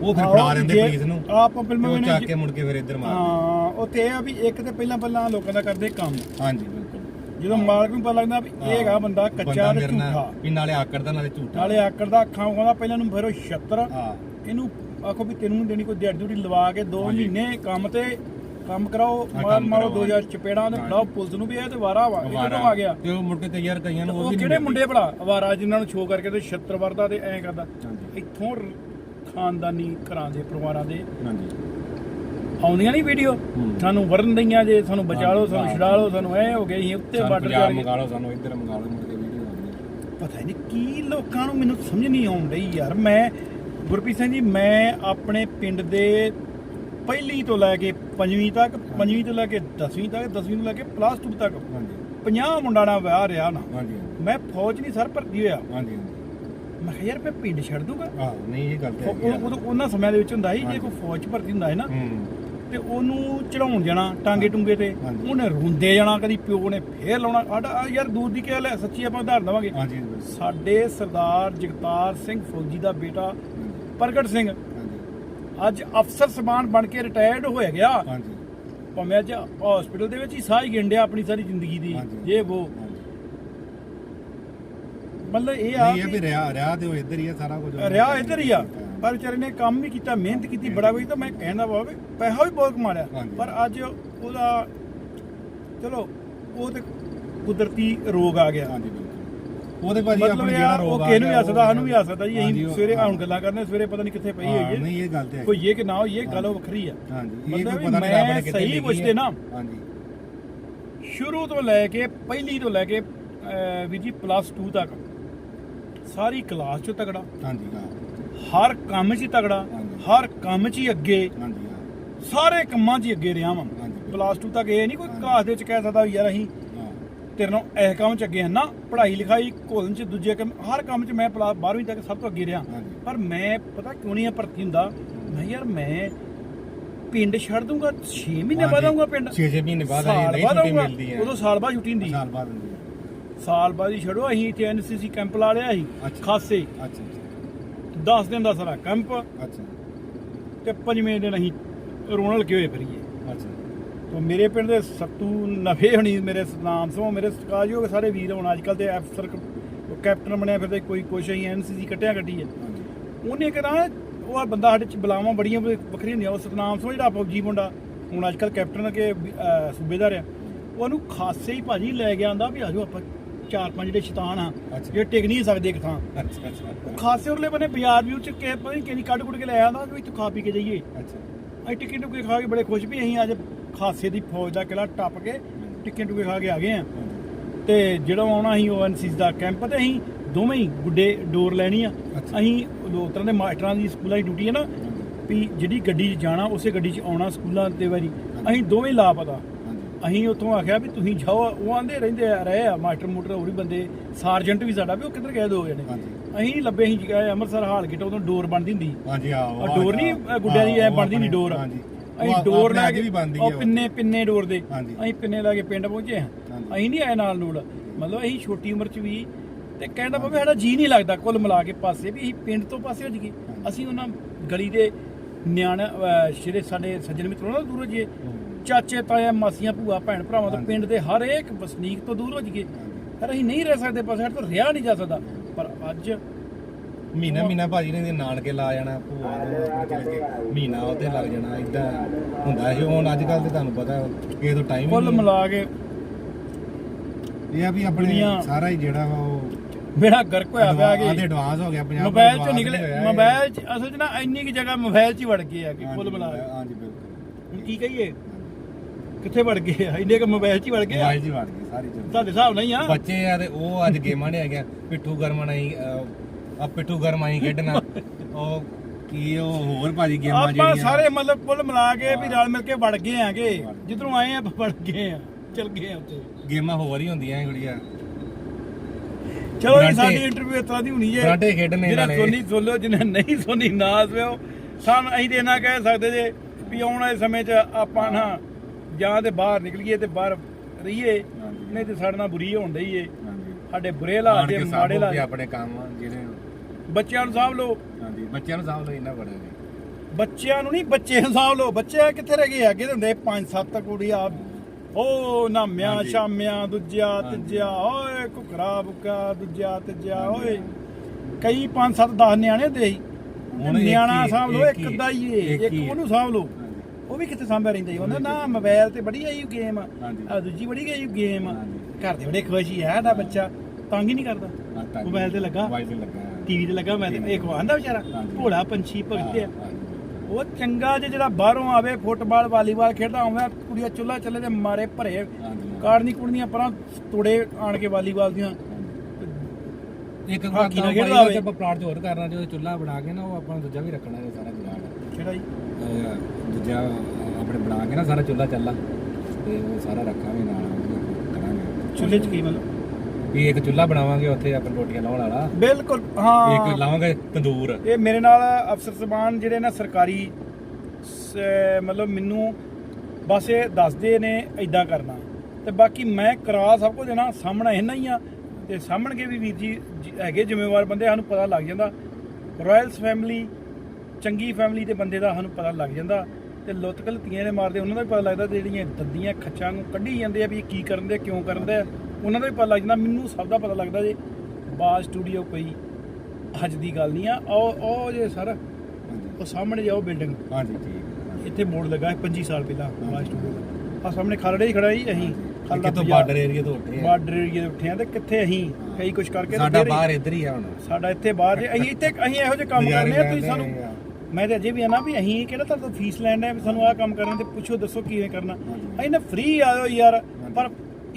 ਉਹ ਫਿਰ ਫੜਾ ਦਿੰਦੇ ਪੁਲਿਸ ਨੂੰ। ਆਪਾਂ ਫਿਲਮਾਂ ਵਿੱਚ ਚੱਕ ਕੇ ਮੁੜ ਕੇ ਫਿਰ ਇੱਧਰ ਮਾਰ ਹਾਂ ਉੱਥੇ ਇਹ ਆ ਵੀ ਇੱਕ ਤੇ ਪਹਿਲਾਂ ਪਹਿਲਾਂ ਲੋਕਾਂ ਦਾ ਕਰਦੇ ਕੰਮ। ਹਾਂਜੀ ਬਿਲਕੁਲ। ਜਦੋਂ ਮਾਲਕ ਨੂੰ ਪਤਾ ਲੱਗਦਾ ਵੀ ਇਹ ਹੈਗਾ ਬੰਦਾ ਕੱਚਾ ਬੰਦਾ ਤੇ ਮੇਰੇ ਨਾਲ ਝੂਠਾ। ਵੀ ਨਾਲੇ ਆਕੜ ਦਾ ਨਾਲੇ ਝੂਠਾ। ਨਾਲੇ ਆਕੜ ਦਾ ਅੱਖਾਂ ਉਗਾਉਂਦਾ ਪਹਿਲਾਂ ਨੂੰ ਫਿਰ ਉਹ 76 ਹਾਂ। ਇਹਨੂੰ ਆਖੋ ਵੀ ਤੈਨੂੰ ਦੇਣੀ ਕੋਈ ਦਿਹਾੜੀ ਦੂੜੀ ਲਵਾ ਕੇ 2 ਹਾਂਜੀ। ਮਹੀਨੇ ਕੰਮ ਤੇ ਕੰਮ ਕਰਾਓ ਮਾਰ ਮਾਰੋ ਕਰਾਓ, 2000 ਚਪੇੜਾਂ ਹਾਂਜੀ। ਫੜਾਓ ਪੁਲਿਸ ਨੂੰ ਵੀ ਇਹ ਤੇ ਵਾਰਾ ਵਾ ਇਹ ਕਦੋਂ ਆ ਗਿਆ। ਤੇ ਉਹ ਕੇ ਤੇ ਯਾਰ ਕਈਆਂ ਨੂੰ ਉਹ ਵੀ ਕਿਹੜੇ ਮੁੰਡੇ ਭਲਾ? ਅਵਾਰਾ ਜਿਨ੍ਹਾਂ ਨੂੰ ਸ਼ੋਅ ਕਰਕੇ ਤੇ 76 ਵਰਦਾ ਤੇ ਐਂ ਕਰਦਾ। ਇੱਥੋਂ ਖਾਨਦਾਨੀ ਘਰਾਂ ਦੇ ਪਰਿਵਾਰਾਂ ਦੇ ਹਾਂਜੀ। ਆਉਂਦੀਆਂ ਨਹੀਂ ਵੀਡੀਓ। ਸਾਨੂੰ ਵਰਨ ਦਈਆਂ ਜੇ ਸਾਨੂੰ ਬਚਾ ਲਓ ਸਾਨੂੰ। ਛੁਡਾ ਲਓ ਸਾਨੂੰ ਐ ਹੋ ਗਏ ਅਸੀਂ ਉੱਤੇ ਬਾਰਡਰ ਜਾ ਮੰਗਾ ਲਓ ਸਾਨੂੰ ਇੱਧਰ ਮੰਗਾ ਲਓ ਮੁੜ ਕੇ ਵੀਡੀਓ ਆਉਂਦੀ ਪਤਾ ਨਹੀਂ ਕੀ ਲੋਕਾਂ ਨੂੰ ਮੈਨੂੰ ਸਮਝ ਨਹੀਂ ਆਉਣ ਡਈ ਯਾਰ। ਮੈਂ ਗੁਰਪ੍ਰੀਤ ਸਿੰਘ ਜੀ ਮੈਂ ਆਪਣੇ ਪਿੰਡ ਦੇ ਪਹਿਲੀ ਤੋਂ ਲੈ ਕੇ ਪੰਜਵੀਂ ਤੱਕ ਪੰਜਵੀਂ ਤੋਂ ਲੈ ਕੇ 10ਵੀਂ ਤੱਕ 10ਵੀਂ ਤੋਂ ਲੈ ਕੇ ਪਲੱਸ 2 ਤੱਕ। ਹਾਂਜੀ। 50 ਮੁੰਡਾ ਨਾਲ ਵਿਆਹ ਰਿਹਾ ਨਾ। ਹਾਂਜੀ ਮੈਂ ਫੌਜ ਨਹੀਂ ਸਰ ਭਰਤੀ ਹੋਇਆ। ਹਾਂਜੀ ਮੈਂ ਕਿਹਾ ਯਾਰ ਮੈਂ ਪਿੰਡ ਛੱਡ ਦੂੰਗਾ। ਹਾਂ ਨਹੀਂ ਇਹ ਗੱਲ ਤੇ ਉਹ- ਉਹ- ਉਦੋਂ- ਉਹਨਾਂ ਸਮਿਆਂ ਦੇ ਵਿੱਚ ਹੁੰਦਾ ਸੀ ਜੇ ਕੋਈ ਫੌਜ 'ਚ ਭਰਤੀ ਹੁੰਦਾ ਹੈ ਨਾ ਹੂੰ। ਤੇ ਉਹਨੂੰ ਚੜਾਉਣ ਜਾਣਾ ਟਾਂਗੇ ਟੁੰਗੇ ਤੇ। ਹਾਂਜੀ। ਉਹਨੇ ਰੋਂਦੇ ਜਾਣਾ ਕਦੀ ਪਿਓ ਨੇ ਫੇਰ ਲਾਉਣਾ। ਸਾਡਾ ਆਹ ਯਾਰ ਦੂਰ ਦੀ ਗੱਲ ਹੈ ਸੱਚੀ ਆਪਾਂ ਉਦਾਹਰਨ ਦੇਵਾਂਗੇ। ਹਾਂਜੀ ਸਾਡੇ ਸਰਦਾਰ ਜਗਤਾਰ ਸਿੰਘ ਫੌਜੀ ਦਾ ਬੇਟਾ ਪ੍ਰਗਟ ਸਿੰਘ। ਅੱਜ ਅਫਸਰ ਸਮਾਨ ਬਣ ਕੇ ਰਿਟਾਇਰਡ ਹੋਇਆ ਗਿਆ। ਹਾਂਜੀ। ਭਾਵੇਂ ਅੱਜ ਹਸਪੀਟਲ ਦੇ ਵਿੱਚ ਹੀ ਸਾਹ ਹੀ ਗਿੰਡਿਆ ਆਪਣੀ ਸਾਰੀ ਜ਼ਿੰਦਗੀ ਦੀ। ਹਾਂਜੀ। ਇਹ ਉਹ ਮਤਲਬ ਇਹ ਆ ਨਹੀਂ ਇਹ ਵੀ ਰਿਆ ਰਿਆ ਤੇ ਉਹ ਇੱਧਰ ਹੀ ਆ ਸਾਰਾ ਕੁਝ। ਰਿਆ ਇੱਧਰ ਹੀ ਆ। ਪਰ ਵਿਚਾਰੇ ਨੇ ਕੰਮ ਵੀ ਕੀਤਾ ਮਿਹਨਤ ਕੀਤੀ ਬੜਾ ਕੋਈ ਤਾਂ ਮੈਂ ਕਹਿੰਦਾ ਵੀ ਪੈਸਾ ਵੀ ਬਹੁਤ ਕਮਾਇਆ ਹਾਂਜੀ। ਪਰ ਅੱਜ ਉਹਦਾ ਚਲੋ ਉਹ ਤੇ ਕੁਦਰਤੀ ਰੋਗ ਆ ਗਿਆ। ਹਾਂਜੀ ਬਿਲਕੁਲ। ਉਹਦੇ ਭਾਜੀ ਮਤਲਬ ਆਪਣੇ ਜਿਹੜਾ ਰੋਗ ਉਹ ਆ ਕਿਸੇ ਨੂੰ ਵੀ ਆ ਸਕਦਾ ਸਾਨੂੰ ਵੀ ਆ ਸਕਦਾ ਜੀ ਅਸੀਂ ਸਵੇਰੇ। ਹੁਣ ਗੱਲਾਂ ਕਰਦੇ ਸਵੇਰੇ ਪਤਾ ਨਹੀਂ ਕਿੱਥੇ ਪਈ ਹਾਂ, ਹੋਈ ਹੈ ਨਹੀਂ ਇਹ ਗੱਲ ਤੇ ਹੈ ਕੋਈ ਇਹ ਕਿ ਨਾ ਹੋਈ ਇਹ ਗੱਲ ਉਹ ਵੱਖਰੀ ਆ ਹਾਂਜੀ ਇਹ ਕੋਈ ਵੀ ਪਤਾ ਨਹੀਂ ਰੱਬ ਮੈਂ ਨੇ ਕਿੱਥੇ ਸਹੀ ਪੁੱਛਦੇ ਹੈ। ਨਾ। ਹਾਂਜੀ ਸ਼ੁਰੂ ਤੋਂ ਲੈ ਕੇ ਪਹਿਲੀ ਤੋਂ ਲੈ ਕੇ ਵੀ ਜੀ ਪਲੱਸ 2 ਤੱਕ ਸਾਰੀ ਕਲਾਸ 'ਚ ਤਗੜਾ ਹਾਂਜੀ ਹਾਂ ਹਰ ਕੰਮ 'ਚ ਤਗੜਾ। ਹਰ ਕੰਮ 'ਚ ਹੀ ਅੱਗੇ ਹਾਂਜੀ ਹਾਂ ਸਾਰੇ ਕੰਮਾਂ 'ਚ ਹੀ ਅੱਗੇ ਰਿਹਾ ਵਾਂ ਪਲੱਸ 2 ਤੱਕ ਇਹ ਨਹੀਂ ਕੋਈ। ਕਾਸ ਦੇ ਵਿੱਚ ਕਹਿ ਸਕਦਾ ਵੀ ਯਾਰ ਅਸੀਂ ਤੇਰੇ ਨਾਲ ਇਹ ਕੰਮ 'ਚ ਅੱਗੇ ਹਾਂ ਨਾ ਪੜ੍ਹਾਈ ਲਿਖਾਈ ਘੋਲਣ 'ਚ ਦੂਜੇ ਕੰਮ ਹਰ ਕੰਮ 'ਚ ਮੈਂ 12ਵੀਂ ਤੱਕ ਸਭ ਤੋਂ ਅੱਗੇ ਰਿਹਾ। ਪਰ ਮੈਂ ਪਤਾ ਕਿਉਂ ਨਹੀਂ ਭਰਤੀ ਹੁੰਦਾ? ਮੈਂ ਯਾਰ ਮੈਂ ਪਿੰਡ ਛੱਡ ਦੂੰਗਾ 6 ਮਹੀਨੇ ਬਾਅਦ ਆਊਂਗਾ ਪਿੰਡ। 6-6 ਮਹੀਨੇ ਬਾਅਦ ਆਈ ਨਹੀਂ ਛੁੱਟੀ ਮਿਲਦੀ ਹੈ। ਉਦੋਂ ਸਾਲ ਬਾਅਦ ਛੁੱਟੀ ਹੁੰਦੀ ਸਾਲ ਬਾਅਦ ਹੁੰਦੀ ਹੈ। ਸਾਲ ਬਾਅਦ ਹੀ ਛੱਡੋ ਅਸੀਂ ਇੱਥੇ ਐਨਸੀਸੀ ਕੈਂਪ ਲਾ ਲਿਆ ਸੀ। ਖਾਸੇ। ਅੱਛਾ 10 ਦਿਨ ਦਾ ਸਾਰਾ ਕੈਂਪ। ਅੱਛਾ ਤੇ ਪੰਜਵੇਂ ਦਿਨ ਅਸੀਂ ਰੋਣਲ ਕੇ ਹੋਏ ਫਿਰੀਏ। ਅੱਛਾ ਤੋਂ ਮੇਰੇ ਪਿੰਡ ਦੇ ਸੱਤੂ ਨਫੇ ਹੋਣੀ ਮੇਰੇ ਨਾਮ ਸੋ ਮੇਰੇ ਸਤਿਕਾਰਯੋਗ ਸਾਰੇ ਵੀਰ ਹੁਣ ਅੱਜ ਕੱਲ ਦੇ ਅਫਸਰ ਕ- ਕੈਪਟਨ ਬਣਿਆ ਫਿਰਦੇ ਕੋਈ ਕੁਛ ਅਸੀਂ ਐਨਸੀਸੀ ਕੱਟਿਆ ਕੱਟੀ ਹੈ ਉਹਨੇ ਕਿਹਾ ਉਹ ਬੰਦਾ ਸਾਡੇ ਚ ਬਲਾਵਾਂ ਬੜੀਆਂ ਵੱਖਰੀਆਂ ਹੁੰਦੀਆਂ ਉਹ ਸਤਨਾਮ ਸਿੰਘ ਜਿਹੜਾ ਫੌਜੀ ਮੁੰਡਾ ਹੁਣ ਅੱਜ ਕੱਲ ਕੈਪਟਨ ਕੇ ਅਹ, ਸੂਬੇਦਾਰ ਆ। ਉਹਨੂੰ ਖਾਸੇ ਹੀ ਭਾਜੀ ਲੈ ਗਿਆ ਆਂਦਾ ਵੀ ਆਜੋ ਆਪਾਂ ਚਾਰ ਪੰਜ ਜਿਹੜੇ ਸ਼ੈਤਾਨ ਆ। ਜਿਹੜੇ ਟਿਕ ਨਹੀਂ ਸਕਦੇ ਇੱਕ ਥਾਂ। ਉਹ ਖਾਸੇ ਉਰਲੇ ਬੰਨੇ ਬਾਜ਼ਾਰ ਵੀ ਉੱਚ ਕੇ ਪਤਾ ਨਹੀਂ ਕਿਹਨੀ ਕੱਢ ਕੁੱਟ ਕੇ ਲੈ ਆਂਦਾ ਵੀ ਤੂੰ ਖਾ ਪੀ ਕੇ ਜਾਈਏ। ਅੱਛਾ। ਅਸੀਂ ਟਿੱਕੀ ਟੁੱਕੇ ਖਾ ਕੇ ਬੜੇ ਖੁਸ਼ ਵੀ ਅਸੀਂ ਅੱਜ ਖਾਸੇ ਦੀ ਫੌਜ ਦਾ ਕਿਲਾ ਟੱਪ ਕੇ ਟਿੱਕੇ ਟੁੱਕੇ ਖਾ ਕੇ ਆ ਗਏ ਆ। ਤੇ ਜਿਹੜਾ ਆਉਣਾ ਸੀ ਉਹ ਐਨਸੀਸ ਦਾ ਕੈਂਪ ਤੇ ਅਸੀਂ ਦੋਵੇਂ ਹੀ ਗੁੱਡੇ ਡੋਰ ਲੈਣੀ ਆ। ਅਸੀਂ ਦੋ ਤਰ੍ਹਾਂ ਦੇ ਮਾਸਟਰਾਂ ਦੀ ਸਕੂਲਾਂ ਦੀ ਡਿਊਟੀ ਹੈ ਨਾ ਵੀ ਜਿਹੜੀ ਗੱਡੀ 'ਚ ਜਾਣਾ ਉਸੇ ਗੱਡੀ 'ਚ ਆਉਣਾ ਸਕੂਲਾਂ ਦੇ ਵਾਰੀ। ਅਸੀਂ ਦੋਵੇਂ ਲਾਪਤਾ। ਹਾਂਜੀ ਅਸੀਂ ਉੱਥੋਂ ਆਖਿਆ ਵੀ ਤੁਸੀਂ ਜਾਓ ਉਹ ਆਂਦੇ ਰਹਿੰਦੇ ਆ ਰਹੇ ਆ ਮਾਸਟਰ ਮੋਟਰ ਹੋਰ ਵੀ ਬੰਦੇ ਸਾਰਜੈਂਟ ਵੀ ਸਾਡਾ ਵੀ ਉਹ ਕਿੱਧਰ ਗਏ ਦੋ ਜਣੇ ਹਾਂਜੀ। ਅਸੀਂ ਨੀ ਲੱਭੇ ਅਸੀਂ ਗਏ ਅੰਮ੍ਰਿਤਸਰ ਹਾਲ ਗਿੱਟ ਉਦੋਂ ਡੋਰ ਬਣਦੀ ਹੁੰਦੀ। ਹਾਂਜੀ ਆ ਆ ਡੋਰ ਨਹੀਂ ਗੁੱਡਿਆਂ ਦੀ ਐ ਬਣਦੀ ਨਹੀਂ ਡੋਰ। ਅਸੀਂ ਡੋਰ ਲੈ ਕੇ ਵੀ ਬਣਦੀ ਉਹ ਹੈ ਪਿੰਨੇ ਪਿੰਨੇ ਡੋਰ ਦੇ। ਹਾਂਜੀ। ਅਸੀਂ ਪਿੰਨੇ ਲਾ ਕੇ ਪਿੰਡ ਪਹੁੰਚੇ ਹਾਂ। ਹਾਂਜੀ। ਅਸੀਂ ਨਹੀਂ ਆਏ ਨਾਲ ਨੂਲ। ਮਤਲਬ ਅਸੀਂ ਛੋਟੀ ਉਮਰ 'ਚ ਵੀ ਤੇ ਕਹਿੰਦਾ ਬਾਬੇ ਸਾਡਾ ਜੀ ਨਹੀਂ ਲੱਗਦਾ ਕੁੱਲ ਮਿਲਾ ਕੇ ਪਾਸੇ ਵੀ ਅਸੀਂ ਪਿੰਡ ਤੋਂ ਪਾਸੇ ਹੋ ਜੀਏ ਅਸੀਂ ਉਹਨਾਂ ਗਲੀ ਦੇ ਨਿਆਣੇ ਅ, ਸ਼ਿਰੇ ਸਾਡੇ ਸੱਜਣ ਮਿੱਤਰੋਂ ਨਾਲ ਦੂਰੋਂ ਜੀਏ ਚਾਚੇ ਤਾਇਆ ਮਾਸੀਆਂ ਭੂਆ ਭੈਣ ਭਰਾਵਾਂ ਤੋਂ। ਪਿੰਡ ਦੇ ਹਰ ਇੱਕ ਵਸਨੀਕ ਤੋਂ ਦੂਰ ਹੋ ਜੀਏ ਪਰ ਅਸੀਂ ਨਹੀਂ ਰਹਿ ਸਕਦੇ ਪਾਸੇ ਸਾਡੇ ਤੋਂ ਰਿਹਾ ਨਹੀਂ ਜਾ ਸਕਦਾ। ਪਰ ਅੱਜ ਮਹੀਨਾ ਮਹੀਨਾ ਭਾਜੀ ਨੇ ਇਹਦੇ ਨਾਨਕੇ ਲਾ ਜਾਣਾ ਭੂਆ ਦੇ ਚਲੇ ਗਏ ਮਹੀਨਾ ਉੱਥੇ ਲੱਗ ਜਾਣਾ ਇਦਾਂ ਹੁੰਦਾ ਸੀ। ਹੁਣ ਅੱਜ ਕੱਲ ਤੇ ਤੁਹਾਨੂੰ ਪਤਾ ਕਿਸੇ ਤੋਂ ਟਾਈਮ ਕੁੱਲ ਮਿਲਾ ਕੇ ਇਹ ਆ ਵੀ ਆਪਣੇ ਦੁਨੀਆ- ਸਾਰਾ ਹੀ ਜਿਹੜਾ ਵਾ ਉਹ ਬੇੜਾ ਗਰਕ ਹੋਇਆ ਪਿਆ ਆਦੇ ਕਿ ਐਡਵਾਂਸ ਹੋ ਗਿਆ ਪੰਜਾਬ ਮੋਬਾਈਲ advance ਚ ਨਹੀਂ ਨਿਕਲੇ ਹੋਇਆ ਇਹ। ਮੋਬਾਈਲ ਚ ਅਸਲ ਚ ਨਾ ਇੰਨੀ ਕੀ ਜਗ੍ਹਾ ਮੋਬਾਈਲ ਚ ਹੀ ਵੜ ਗਏ ਆ ਕਿ ਕੁੱਲ ਮਿਲਾ ਕੇ। ਹਾਂਜੀ ਬਿਲਕੁਲ। ਹੁਣ ਕੀ ਕਹੀਏ? ਕਿੱਥੇ ਵੜ ਗਏ ਆ? ਇੰਨੇ ਕ ਮੋਬਾਈਲ ਚ ਹੀ ਵੜ ਗਏ ਆ? ਮੋਬਾਈਲ ਜੀ ਵੜ ਗਈ ਸਾਰੀ ਚੀਜ਼ ਤੁਹਾਡੇ ਹਿਸਾਬ ਨਾਲ ਹੀ ਆ। ਬੱਚੇ ਆ ਤੇ ਉਹ ਅੱਜ ਗੇਮਾਂ ਨੇ ਹੈਗੀਆਂ ਪਿੱਠੂ ਗਰਮ ਨਹੀਂ ਆ ਪਿੱਠੂ ਗਰਮ ਆਈ ਖੇਡਣਾ। ਉਹ ਕੀ ਉਹ ਹੋਰ ਭਾਜੀ ਗੇਮਾਂ ਆਪਾਂ ਜਿਹੜੀਆਂ। ਸਾਰੇ ਮਤਲਬ ਕੁੱਲ ਮਿਲਾ ਕੇ ਵੀ ਰਲ ਮਿਲ ਕੇ ਵੜ ਗਏ ਆਗੇ। ਜਿੱਧਰੋਂ ਆਏ ਆ ਵੜ ਗਏ ਆ। ਚਲ ਗਏ ਆ ਉੱਥੇ। ਗੇਮਾਂ ਹੋਰ ਹੀ ਹੁੰਦੀਆਂ ਗੁੜੀਆ। ਚਲੋ ਜੀ ਫਰਾਂਟੇ- ਸਾਡੀ ਇੰਟਰਵਿਊ ਇਸ ਤਰ੍ਹਾਂ ਦੀ ਹੋਣੀ ਜੇ। ਫਰਾਂਟੇ ਖੇਡਣੇ ਜਿਹੜਾ ਨਾਲੇ। ਸੋਨੀ ਸੋਲੋ ਜਿਹਨੇ ਨਹੀਂ ਸੋਨੀ ਨਾ ਸਵਿਓ ਸਾਨੂੰ ਅਸੀਂ ਤੇ ਇਹਨਾਂ ਕਹਿ ਸਕਦੇ ਜੇ ਵੀ ਆਉਣ ਵਾਲੇ ਸਮੇਂ 'ਚ ਆਪਾਂ ਨਾ ਜਾਂ ਤੇ ਬਾਹਰ ਨਿਕਲੀਏ ਤੇ ਬਾਹਰ ਰਹੀਏ। ਹਾਂਜੀ। ਨਹੀਂ ਤੇ ਸਾਡੇ ਨਾਲ ਬੁਰੀ ਹੋਣ ਡਈ ਏ। ਹਾਂਜੀ। ਸਾਡੇ ਬੁਰੇ ਹਾਲਾਤ ਆਣ ਦੇ ਕੇ ਮਾੜੇ ਹਾਲਾਤ ਵੀ ਆਪਣੇ ਕੰਮ ਜਿਹੜੇ ਬੱਚਿਆਂ ਨੂੰ ਸਾਂਭ ਲਓ। ਹਾਂਜੀ ਬੱਚਿਆਂ ਨੂੰ ਸਾਂਭ ਲਓ ਇੰਨਾ ਬੜਾ ਜੀ। ਬੱਚਿਆਂ ਨੂੰ ਨਹੀਂ ਬੱਚੇ ਨੂੰ ਸਾਂਭ ਲਓ। ਬੱਚੇ ਕਿੱਥੇ ਰਹਿ ਗਏ? ਅੱਗੇ ਹੁੰਦੇ ਪੰਜ ਸੱਤ ਕੁੜੀਆਂ। ਓ ਨਾਮਿਆਂ ਹਾਂਜੀ। ਸ਼ਾਮਿਆਂ ਦੂਜਿਆ। ਤੀਜਿਆ ਓਏ ਕੁਕਰਾ ਬੁਕਾ ਦੂਜਿਆ ਤੀਜਿਆ ਓਏ। ਕਈ ਪੰਜ ਸੱਤ 10 ਨਿਆਣੇ ਹੁੰਦੇ ਸੀ। ਹੁਣ ਇੱਕ ਨਿਆਣਾ ਹੀ- ਸਾਂਭ ਲਓ ਇੱਕ ਇੱਕ ਹੀ- ਏ ਇੱਕ ਇੱਕ ਹੀ। ਏ। ਉਹਨੂੰ ਸਾਂਭ ਲਓ। ਹਾਂਜੀ। ਉਹ ਵੀ ਕਿੱਥੇ ਸਾਂਭਿਆ ਰਹਿੰਦਾ ਜੀ ਉਹਨਾਂ ਨਾ ਮੋਬਾਈਲ ਤੇ ਬੜੀ ਆਈ ਗੇਮ। ਹਾਂਜੀ। ਆ ਦੂਜੀ ਬੜੀ ਗਈ ਗੇਮ। ਹਾਂਜੀ। ਘਰ ਦੇ ਬੜੇ ਖੁਸ਼ ਹੀ ਆ ਸਾਡਾ ਬੱਚਾ। ਤੰਗ ਹੀ ਨਹੀਂ ਕਰਦਾ। ਹਾਂ, ਤਾਂ। ਮੋਬਾਈਲ ਤੇ ਲੱਗਾ। ਮੋਬਾਈਲ ਤੇ ਲੱਗਾ। ਟੀਵੀ ਤੇ ਲੱਗਾ ਮੈਂ ਤੇ ਇੱਕ ਆਂਦਾ ਵਿਚਾਰਾ। ਭੋਲਾ ਪੰਛੀ ਭਗਤ ਆ। ਉਹ ਚੰਗਾ ਜੇ ਜਿਹੜਾ ਬਾਹਰੋਂ ਆਵੇ ਫੁੱਟਬਾਲ ਵਾਲੀਬਾਲ ਖੇਡਦਾ ਹੋਵੇ ਕੁੜੀਆਂ ਚੁੱਲਾ ਚੱਲੇ ਦੇ ਮਾਰੇ ਭਰੇ। ਕਾੜਨੀ ਕੁੜਨੀਆਂ ਪਰਾਂ ਤੋੜੇ ਆਣ ਕੇ ਵਾਲੀਬਾਲ ਦੀਆਂ। ਇੱਕ ਹਾਕੀ ਨਾਲ ਖੇਡਦਾ ਹੋਵੇ। ਆਪਾਂ ਪਲਾਟ 'ਚ ਹੋਰ ਕਰਨਾ ਜੋ ਚੁੱਲ੍ਹਾ ਬਣਾ ਕੇ ਨਾ ਉਹ ਆਪਾਂ ਦੂਜਾ ਵੀ ਰੱਖਣਾ ਹੈ ਸਾਰਾ ਜੁਗਾੜ ਕਿਹੜਾ ਜੀ? ਦੂਜਾ ਆਪਣੇ ਬਣਾ ਕੇ ਨਾ ਸਾਰਾ ਚੁੱਲ੍ਹਾ ਚੱਲਾ ਤੇ ਉਹ ਸਾਰਾ ਰੱਖਾਂਗੇ ਨਾਲ ਕਰਾਂਗੇ। ਚੁੱਲ੍ਹੇ 'ਚ ਕੀ ਮਤਲਬ? ਵੀ ਇੱਕ ਚੁੱਲ੍ਹਾ ਬਣਾਵਾਂਗੇ ਉੱਥੇ ਆਪਾਂ ਰੋਟੀਆਂ ਲਾਉਣ ਵਾਲਾ। ਬਿਲਕੁਲ ਹਾਂ। ਇੱਕ ਲਾਵਾਂਗੇ ਤੰਦੂਰ। ਇਹ ਮੇਰੇ ਨਾਲ ਅਫਸਰ ਸਬਾਨ ਜਿਹੜੇ ਨਾ ਸਰਕਾਰੀ ਸ- ਮਤਲਬ ਮੈਨੂੰ ਬਸ ਇਹ ਦੱਸਦੇ ਨੇ ਇਦਾਂ ਕਰਨਾ। ਤੇ ਬਾਕੀ ਮੈਂ ਕਰਾ ਸਭ ਕੁਝ ਦੇਣਾ ਸਾਹਮਣਾ ਇਹਨਾਂ ਹੀ ਆ। ਤੇ ਸਾਹਮਣਗੇ ਵੀ ਵੀਰ ਜੀ ਜ- ਹੈਗੇ ਜ਼ਿੰਮੇਵਾਰ ਬੰਦੇ ਸਾਨੂੰ ਪਤਾ ਲੱਗ ਜਾਂਦਾ। ਰਾਇਲਸ ਫੈਮਿਲੀ ਚੰਗੀ ਫੈਮਿਲੀ ਦੇ ਬੰਦੇ ਦਾ ਸਾਨੂੰ ਪਤਾ ਲੱਗ ਜਾਂਦਾ। ਤੇ ਲੁੱਤ ਕਲਤੀਆਂ ਦੇ ਮਾਰਦੇ ਉਹਨਾਂ ਦਾ ਵੀ ਪਤਾ ਲੱਗਦਾ ਤੇ ਜਿਹੜੀਆਂ ਦੰਦੀਆਂ ਖੱਚਾਂ ਨੂੰ ਕੱਢੀ ਜਾਂਦੇ ਆ ਵੀ ਇਹ ਕੀ ਕਰਨ ਦੇ ਕਿਉਂ ਕਰਨ ਦੇ ਉਹਨਾਂ ਦਾ ਵੀ ਪਤਾ ਲੱਗ ਜਾਂਦਾ ਮੈਨੂੰ ਸਭ ਦਾ ਪਤਾ ਲੱਗਦਾ ਜੇ ਬਾਜ਼ ਸਟੂਡੀਓ ਕੋਈ ਅੱਜ ਦੀ ਗੱਲ ਨਹੀਂ ਆ ਉਹ ਉਹ ਜੇ ਸਰ ਉਹ ਸਾਹਮਣੇ ਜਾਓ ਬਿਲਡਿੰਗ ਹਾਂਜੀ ਠੀਕ ਇੱਥੇ ਬੋਰਡ ਲੱਗਾ ਹੈ 25 ਸਾਲ ਪਹਿਲਾਂ ਬਾਜ਼ ਸਟੂਡੀਓ ਆ ਸਾਹਮਣੇ ਖਰੜੇ ਹੀ ਖੜਾ ਜੀ ਅਸੀਂ। ਕਿਤੋਂ ਬਾਰਡਰ ਏਰੀਆ ਤੋਂ ਉੱਠੇ ਆ? ਬਾਰਡਰ ਏਰੀਏ ਦੇ ਉੱਠੇ ਆ ਤੇ ਕਿੱਥੇ ਅਸੀਂ? ਕਈ ਕੁਝ ਕਰਕੇ ਤੇ ਸਾਡਾ ਬਾਹਰ ਇੱਧਰ ਹੀ ਆ ਹੁਣ। ਸਾਡਾ ਇੱਥੇ ਬਾਹਰ ਜੇ ਅਸੀਂ ਇੱਥੇ ਅਸੀਂ ਇਹੋ ਜਿਹੇ ਕੰਮ ਕਰਨੇ ਆ ਤੁਸੀਂ ਸਾਨੂੰ। ਮੈਂ ਤੇ ਅਜੇ ਵੀ ਆ ਨਾ ਵੀ ਅਸੀਂ ਕਿਹੜਾ ਤੁਹਾਨੂੰ ਫੀਸ ਲੈਣ ਦੇ ਵੀ ਸਾਨੂੰ ਆਹ ਕੰਮ ਕਰਨ ਤੇ ਪੁੱਛੋ ਦੱਸੋ ਕਿਵੇਂ ਕਰਨਾ। ਅਸੀਂ ਨਾ ਫ੍ਰੀ ਆਇਓ ਯਾਰ ਪਰ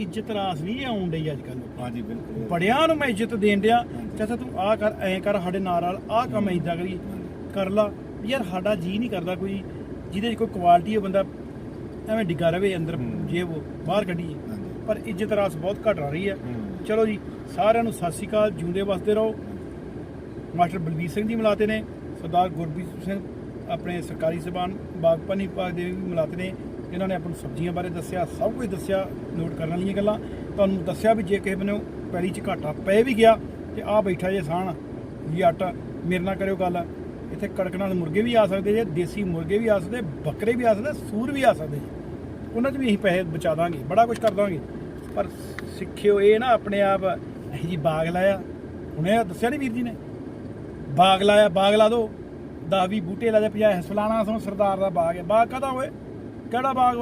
ਇੱਜ਼ਤ ਰਾਸ ਨਹੀਂ ਆਉਣ ਡਈ ਅੱਜ ਕੱਲ ਹਾਂਜੀ ਬਿਲਕੁਲ। ਬੜਿਆਂ ਨੂੰ ਮੈਂ ਇੱਜ਼ਤ ਦੇਣ ਡਿਆ ਚਾਚਾ ਤੂੰ ਆਹ ਕਰ ਐਂ ਕਰ ਸਾਡੇ ਨਾਲ ਨਾਲ ਆਹ ਕੰਮ ਏਦਾਂ ਕਰੀ ਕਰ ਲਾ। ਯਾਰ ਸਾਡਾ ਜੀ ਨਹੀਂ ਕਰਦਾ ਕੋਈ ਜਿਹਦੇ 'ਚ ਕੋਈ ਕੁਆਲਿਟੀ ਹੋ ਬੰਦਾ ਐਵੇਂ ਡਿੱਗਾ ਰਵੇ ਅੰਦਰ। ਜੇ ਉਹ ਬਾਹਰ ਕੱਢੀਏ। ਪਰ ਇੱਜ਼ਤ ਰਾਸ ਬਹੁਤ ਘਟ ਰਹੀ ਹੈ। ਚਲੋ ਜੀ ਸਾਰਿਆਂ ਨੂੰ ਸਤਿ ਸ਼੍ਰੀ ਅਕਾਲ ਜਿਉਂਦੇ ਵਸਦੇ ਰਹੋ। ਮਾਸਟਰ ਬਲਬੀਰ ਸਿੰਘ ਜੀ ਮਿਲਾਤੇ ਨੇ ਸਰਦਾਰ ਗੁਰਬੀਰ ਸਿੰਘ ਆਪਣੇ ਸਰਕਾਰੀ ਸਬਾਨ ਬਾਗਬਾਨੀ ਵਿਭਾਗ ਦੇ ਵੀ ਮਿਲਾਤੇ ਨੇ। ਇਹਨਾਂ ਨੇ ਆਪਾਂ ਨੂੰ ਸਬਜ਼ੀਆਂ ਬਾਰੇ ਦੱਸਿਆ, ਸਭ ਕੁਝ ਦੱਸਿਆ ਨੋਟ ਕਰਨ ਵਾਲੀਆਂ ਗੱਲਾਂ। ਤੁਹਾਨੂੰ ਦੱਸਿਆ ਵੀ ਜੇ ਕਿਸੇ ਬੰਨੇ ਪੈਲੀ 'ਚ ਘਾਟਾ ਪੈ ਵੀ ਗਿਆ ਤੇ ਆ ਬੈਠਾ ਜੇ ਸਾਣ ਜੱਟ ਮੇਰੇ ਨਾਲ ਕਰਿਓ ਗੱਲ। ਇੱਥੇ ਕੜਕਨਾਥ ਮੁਰਗੇ ਵੀ ਆ ਸਕਦੇ ਜੇ, ਦੇਸੀ ਮੁਰਗੇ ਵੀ ਆ ਸਕਦੇ, ਬੱਕਰੇ ਵੀ ਆ ਸਕਦੇ, ਸੂਰ ਵੀ ਆ ਸਕਦੇ। ਜੀ ਉਹਨਾਂ 'ਚ ਵੀ ਅਸੀਂ ਪੈਸੇ ਬਚਾ ਦਾਂਗੇ, ਬੜਾ ਕੁਝ ਕਰ ਦਾਂਗੇ। ਪਰ ਸਿੱਖਿਓ ਇਹ ਨਾ ਆਪਣੇ ਆਪ ਅਸੀਂ ਜੀ ਬਾਗ ਲਾਇਆ। ਹੁਣੇ ਦੱਸਿਆ ਨਹੀਂ ਵੀਰ ਜੀ ਨੇ? ਬਾਗ ਲਾਇਆ, ਬਾਗ ਲਾ ਦੋ। 10 20 ਬੂਟੇ ਲਾ ਦੇ 50 ਫਲਾਣਾ ਸੋ ਸਰਦਾਰ ਦਾ ਬਾਗ ਹੈ। ਬਾਗ ਕਦਾ ਹੋਏ? ਕਿਹੜਾ ਬਾਗ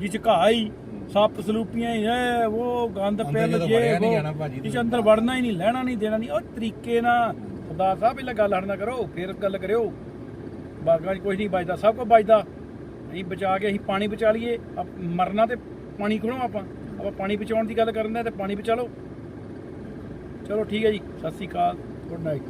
ਜਿਹ ਚ ਘਾਹ ਹੀ ਸੱਪ ਸਲੂਪੀਆਂ ਹੀ ਐ ਉਹ ਗੰਦ ਪਿੱਲ ਜੇ ਚ ਅੰਦਰ ਵੜਨਾ ਹੀ ਨਹੀਂ ਲੈਣਾ ਨਹੀਂ ਦੇਣਾ ਨਹੀਂ ਉਹ ਤਰੀਕੇ ਨਾਲ ਸਰਦਾਰ ਸਾਹਿਬ ਪਹਿਲਾਂ ਗੱਲ ਹੜਨਾ ਕਰੋ ਫਿਰ ਗੱਲ ਕਰਿਓ। ਬਾਗਾਂ 'ਚ ਕੁਝ ਨਹੀਂ ਬਚਦਾ ਸਭ ਕੁਝ ਬਚਦਾ। ਅਸੀਂ ਬਚਾ ਕੇ ਅਸੀਂ ਪਾਣੀ ਬਚਾ ਲਈਏ ਮਰਨਾ ਤੇ ਪਾਣੀ ਖੋਣੋ ਆਪਾਂ। ਆਪਾਂ ਪਾਣੀ ਬਚਾਉਣ ਦੀ ਗੱਲ ਕਰਨ ਦੇ ਤੇ ਪਾਣੀ ਬਚਾ ਲਓ। ਚਲੋ ਠੀਕ ਹੈ ਜੀ ਸਤਿ ਸ੍ਰੀ ਅਕਾਲ ਗੁੱਡ ਨਾਈਟ।